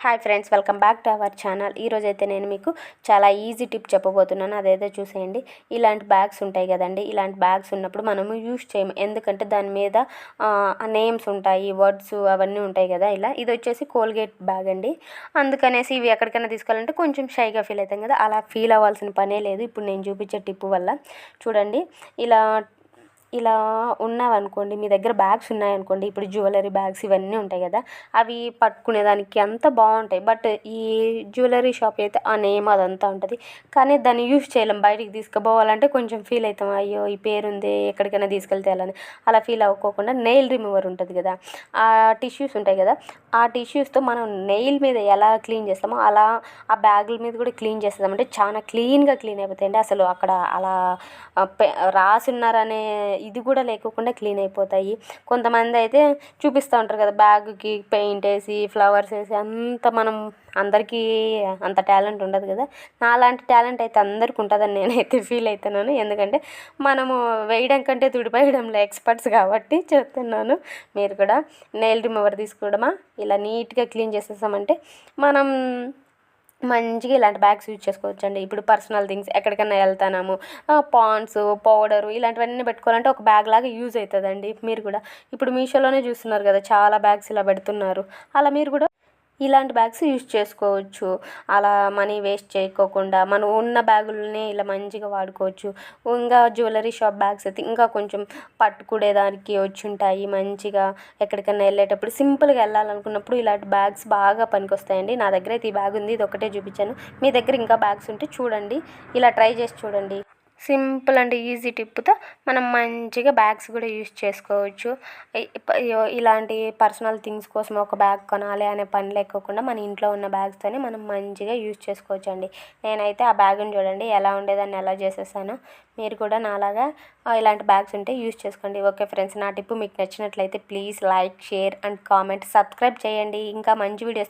Hi friends welcome back to our channel ఈరోజైతే అయితే నేను మీకు చాలా ఈజీ టిప్ చెప్పబోతున్నాను. అదైతే చూసేయండి. ఇలాంటి బ్యాగ్స్ ఉంటాయి కదండి. ఇలాంటి బ్యాగ్స్ ఉన్నప్పుడు మనము యూస్ చేయము. ఎందుకంటే దాని మీద నేమ్స్ ఉంటాయి వర్డ్స్ అవన్నీ ఉంటాయి కదా ఇలా. ఇది వచ్చేసి కోల్గేట్ బ్యాగ్ అండి. అందుకనేసి ఇవి ఎక్కడికైనా తీసుకోవాలంటే కొంచెం షైగా ఫీల్ అవుతాం కదా. అలా ఫీల్ అవ్వాల్సిన పనే లేదు. ఇప్పుడు నేను చూపించే టిప్ వల్ల. చూడండి. ఇలా ఇలా ఉన్నావనుకోండి మీ దగ్గర బ్యాగ్స్ ఉన్నాయనుకోండి ఇప్పుడు జ్యువెలరీ బ్యాగ్స్ ఇవన్నీ ఉంటాయి కదా అవి పట్టుకునేదానికి అంత బాగుంటాయి. బట్ ఈ జ్యువెలరీ షాప్ అయితే ఆ నేమ్ అదంతా ఉంటుంది. కానీ దాన్ని యూజ్ చేయలేం. బయటికి తీసుకుపోవాలంటే కొంచెం ఫీల్ అవుతాం. అయ్యో ఈ పేరుంది ఎక్కడికైనా తీసుకెళ్తే అని. అలా ఫీల్ అవ్వకోకుండా నెయిల్ రిమూవర్ ఉంటుంది కదా ఆ టిష్యూస్ ఉంటాయి కదా ఆ టిష్యూస్తో మనం నెయిల్ మీద ఎలా క్లీన్ చేస్తామో అలా ఆ బ్యాగుల మీద కూడా క్లీన్ చేస్తామంటే చాలా క్లీన్గా క్లీన్ అయిపోతాయండి. అసలు అక్కడ అలా రాసున్నారనే ఇది కూడా లేకోకుండా క్లీన్ అయిపోతాయి. కొంతమంది అయితే చూపిస్తూ ఉంటారు కదా బ్యాగ్కి పెయింట్ వేసి ఫ్లవర్స్ వేసి అంత మనం అందరికీ అంత టాలెంట్ ఉండదు కదా. నాలాంటి టాలెంట్ అయితే అందరికి ఉంటుందని నేనైతే ఫీల్ అవుతున్నాను ఎందుకంటే మనము వేయడం కంటే తుడిపేయడంలో ఎక్స్పర్ట్స్ కాబట్టి చెప్తున్నాను. మీరు కూడా నెయిల్ రిమూవర్ తీసుకోవడమా? ఇలా నీట్గా క్లీన్ చేసేసామంటే మనం మంచిగా ఇలాంటి బ్యాగ్స్ యూజ్ చేసుకోవచ్చు అండి ఇప్పుడు పర్సనల్ థింగ్స్ ఎక్కడికైనా వెళ్తాము పాండ్స్ పౌడరు ఇలాంటివన్నీ పెట్టుకోవాలంటే ఒక బ్యాగ్ లాగా యూజ్ అవుతుందండి. మీరు కూడా ఇప్పుడు మీషోలోనే చూస్తున్నారు కదా చాలా బ్యాగ్స్ ఇలా పెడుతున్నారు. అలా మీరు కూడా ఇలాంటి బ్యాగ్స్ యూస్ చేసుకోవచ్చు. అలా మనీ వేస్ట్ చేయకోకుండా మనం ఉన్న బ్యాగులనే ఇలా మంచిగా వాడుకోవచ్చు. ఇంకా జ్యువెలరీ షాప్ బ్యాగ్స్ అయితే ఇంకా కొంచెం పట్టుకునేదానికి వచ్చి ఉంటాయి మంచిగా ఎక్కడికైనా వెళ్ళేటప్పుడు సింపుల్గా వెళ్ళాలనుకున్నప్పుడు ఇలాంటి బ్యాగ్స్ బాగా పనికొస్తాయండి. నా దగ్గర అయితే ఈ బ్యాగ్ ఉంది ఇది ఒకటే చూపించాను. మీ దగ్గర ఇంకా బ్యాగ్స్ ఉంటే చూడండి. ఇలా ట్రై చేసి చూడండి. సింపుల్ అండ్ ఈజీ టిప్తో మనం మంచిగా బ్యాగ్స్ కూడా యూస్ చేసుకోవచ్చు. ఇలాంటి పర్సనల్ థింగ్స్ కోసం ఒక బ్యాగ్ కొనాలి అనే పని లేకోకుండా మన ఇంట్లో ఉన్న బ్యాగ్స్తోనే మనం మంచిగా యూస్ చేసుకోవచ్చు అండి నేనైతే ఆ బ్యాగ్ని చూడండి ఎలా ఉండేదాన్ని ఎలా చేసేసాను. మీరు కూడా నాలాగా ఇలాంటి బ్యాగ్స్ ఉంటే యూస్ చేసుకోండి. ఓకే ఫ్రెండ్స్ నా టిప్ మీకు నచ్చినట్లయితే please like share and comment. Subscribe చేయండి. ఇంకా మంచి వీడియోస్